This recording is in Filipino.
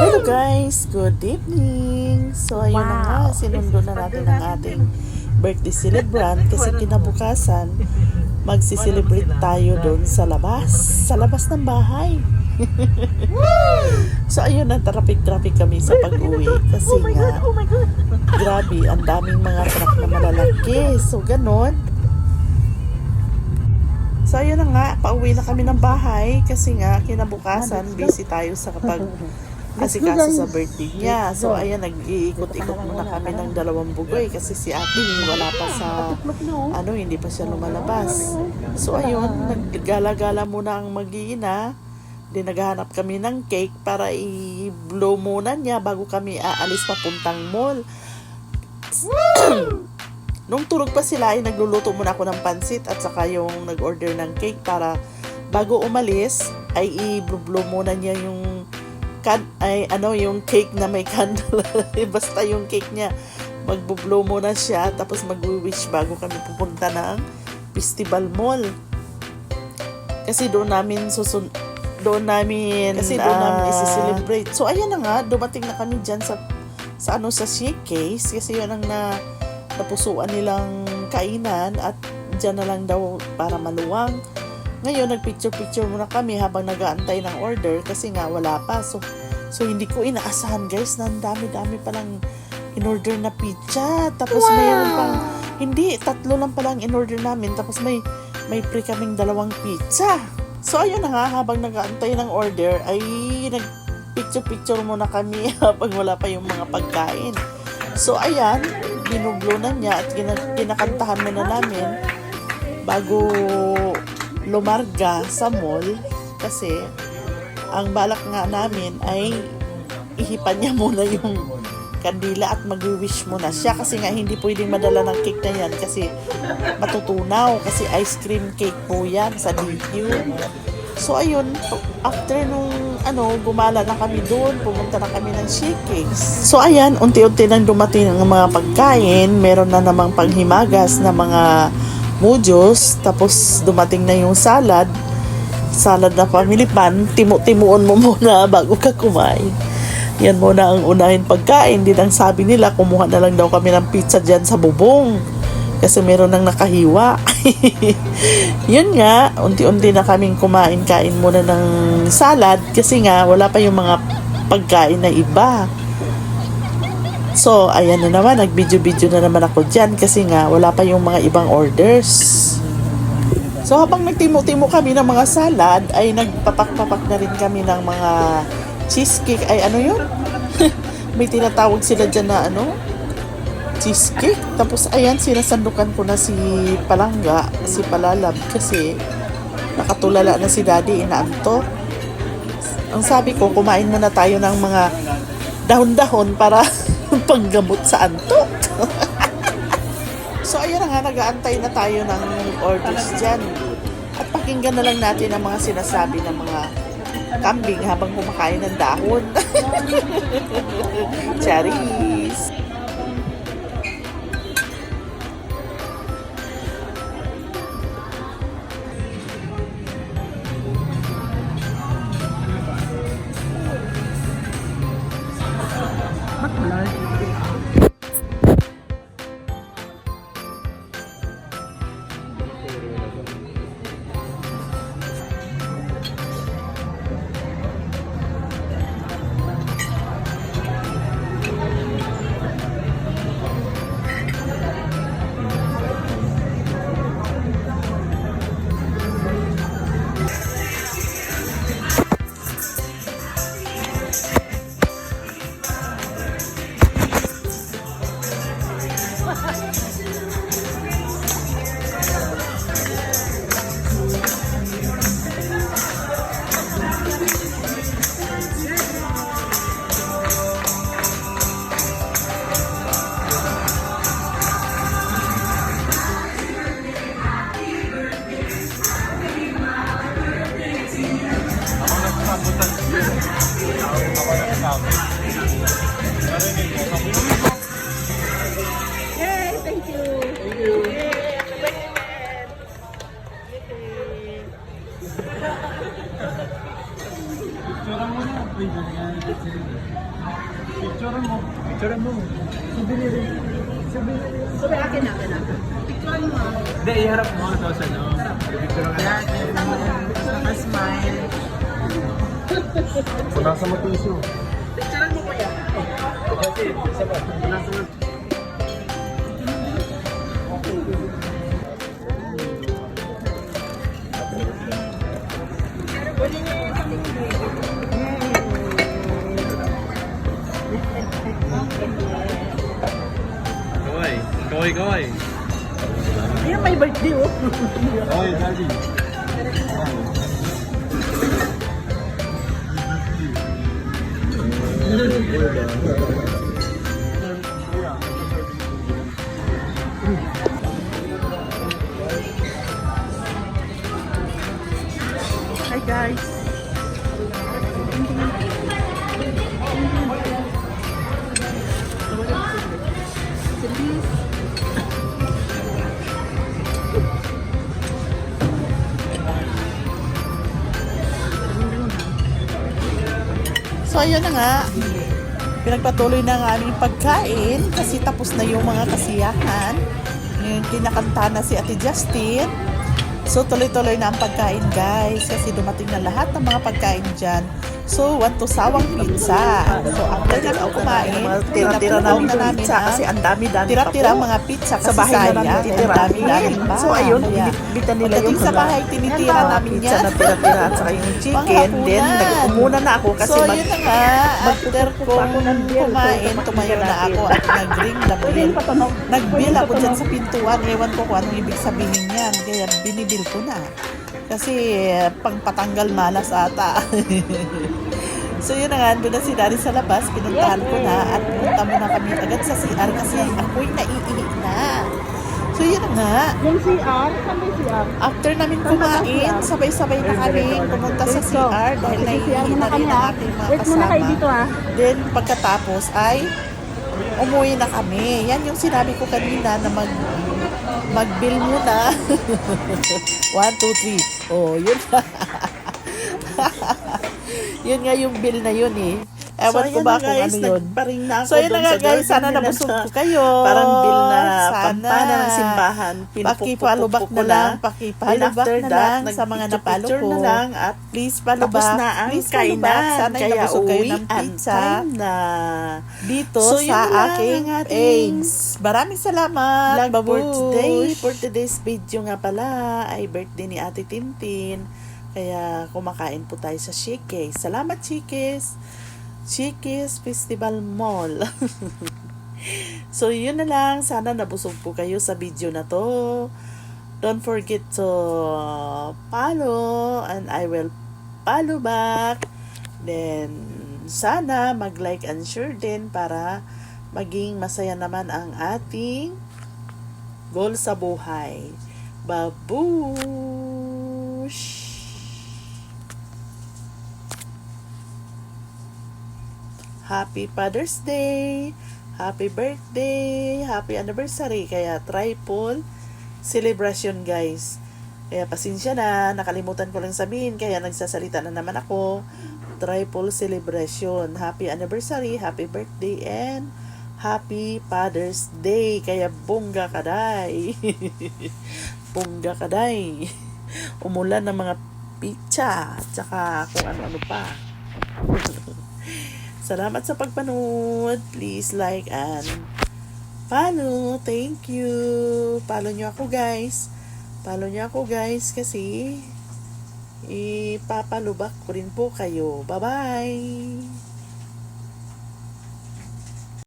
Hello guys! Good evening! So ayun na nga, Wow. sinundo na natin ang ating birthday celebrant kasi kinabukasan magsi-celebrate tayo doon sa labas, sa labas ng bahay. so ayun na, traffic-traffic kami sa pag-uwi kasi Oh my God, nga, oh my God. grabe, ang daming mga truck na malalaki. So ganon. So ayun na nga, pauwi na kami ng bahay kasi nga kinabukasan busy tayo sa kapag asikaso sa birthday niya. So ayan, nag-iikot-ikot muna kami ng dalawang bugoy kasi si ate wala pa sa ano, hindi pa siya lumalabas. So ayun, naggala-gala muna ang mag-iina. Di naghahanap kami ng cake para i-blow muna niya bago kami aalis papuntang mall. Nung tulog pa sila ay nagluluto muna ako ng pansit at saka yung nag-order ng cake para bago umalis ay i-blow muna niya yung kan ay ano yung cake na may candle basta yung cake niya magbo-blow muna siya tapos mag-wish bago kami pupunta ng festival mall kasi doon namin susun doon namin kasi doon namin isi-celebrate so ayan na nga dumating na kami diyan sa sa ano sa showcase kasi yun ang na napusuan nilang kainan at dyan na lang daw para maluwang. Ngayon, nagpicture-picture muna kami habang nag-aantay ng order kasi nga wala pa. So, so hindi ko inaasahan guys na ang dami-dami palang in-order na pizza. Tapos mayroon pang, hindi, tatlo lang palang in-order namin. Tapos may, may pre kaming dalawang pizza. So ayun na nga, habang nag-aantay ng order ay nag-picture-picture muna kami habang wala pa yung mga pagkain. So ayan, binublo na niya at kina- kinakantahan muna namin bago lumarga sa mall kasi ang balak nga namin ay ihipan niya muna yung kandila at mag-wish muna siya kasi nga hindi pwedeng madala ng cake na yan kasi matutunaw kasi ice cream cake po yan sa DQ. So ayun, after nung ano, gumala na kami doon, pumunta na kami ng Shakings. So ayan, unti-unti nang dumating ang mga pagkain, meron na namang panghimagas na mga mujos, tapos dumating na yung salad, salad na family pan, timu-timuon mo muna bago ka kumain. Yan muna ang unahin pagkain. Din ang sabi nila, kumuha na lang daw kami ng pizza dyan sa bubong. Kasi meron nang nakahiwa. Yun nga, unti-unti na kaming kumain-kain muna ng salad kasi nga wala pa yung mga pagkain na iba. So, ayan na naman, nag-video-video na naman ako dyan kasi nga wala pa yung mga ibang orders. So, habang nagtimo-timo kami ng mga salad, ay nagpapak-papak na rin kami ng mga cheesecake. Ay, ano yun? May tinatawag sila dyan na ano? cheesecake. Tapos ayan, sinasandukan ko na si Palangga, si Palalab kasi nakatulala na si Daddy inaanto. Ang sabi ko, kumain muna tayo ng mga dahon-dahon para panggamot sa antok. so ayan na nga, nag-aantay na tayo ng orders dyan. At pakinggan na lang natin ang mga sinasabi ng mga kambing habang kumakain ng dahon. Charis! Yay, Picture mo. Picture mo. Souvenir. Souvenir. Sabi akin akin na. Picturean mo ah. Hindi, iharap mo. Tapos ano. Picture ka na. Smile. Wala sa matisyo. Picturean mo kuya. Kasi, isa pa. Wala sa Kawai. Kawai, kawai. Yan may birthday oh. Kawai, daddy. Hi Ayun na nga, pinagpatuloy na ang aming pagkain kasi tapos na yung mga kasiyahan. Yung kinakanta na si Ate Justin. So tuloy-tuloy na ang pagkain guys kasi dumating na lahat ng mga pagkain dyan. So, want to sawang pizza. So, after na ako kumain, tira-tira na namin pizza kasi ang dami-dami tira-tira mga pizza kasi Sa bahay na namin ang titirahin. dami-dami pa. So, ayun, Kaya, binibitan nila yung sa bahay, tinitira namin pizza yan. na tira-tira at saka yung chicken. Then, nag-umuna na ako kasi so, mag... yun na nga, after kong kumain, tumayo na ako at nag-ring bell. Nag-bill ako dyan sa pintuan. Ewan ko kung anong ibig sabihin yan. Kaya binibil ko na. Kasi eh, pang patanggal malas ata. so yun na nga, doon na si Daddy sa labas. Pinuntahan ko na at punta muna kami agad sa CR kasi ako'y naiihi na. So yun na nga, Yung CR, yung CR? After namin kumain, sabay-sabay na kami pumunta sa CR dahil naiihi na rin kami ang aking mga kasama. ah. Then pagkatapos ay umuwi na kami. Yan yung sinabi ko kanina na mag mag-bill muna. One, two, three. Oh, yun. yun nga yung bill na yun eh. Ewan ko ba kung ano yun. Na ako So yun na nga guys, sana nabusog na ko kayo. Parang bill na pampana ng simbahan. Pinupupupupuk na lang, after na lang sa mga napalo ko. na lang at Please follow tapos na ang Please kainan. Sana Kaya nabusog kayo ng pizza na. dito So, sa aking eggs. Maraming salamat. Babush. today. For today's video nga pala ay birthday ni Ate Tintin. Kaya kumakain po tayo sa Shikes. Salamat Shikes! Shikes Festival Mall. so yun na lang. Sana nabusog po kayo sa video na to. Don't forget to follow and I will follow back. Then sana mag-like and share din para maging masaya naman ang ating goal sa buhay. Babush! Happy Father's Day! Happy birthday! Happy anniversary! Kaya triple celebration guys. Kaya pasensya na, nakalimutan ko lang sabihin, kaya nagsasalita na naman ako. Triple celebration. Happy anniversary, happy birthday, and happy Father's Day. Kaya bongga kaday. bongga kaday. Umulan ng mga pizza, at saka kung ano-ano pa. Salamat sa pagpanood. Please like and follow. Thank you. Follow nyo ako guys. Follow nyo ako guys kasi ipapalubak ko rin po kayo. Bye-bye!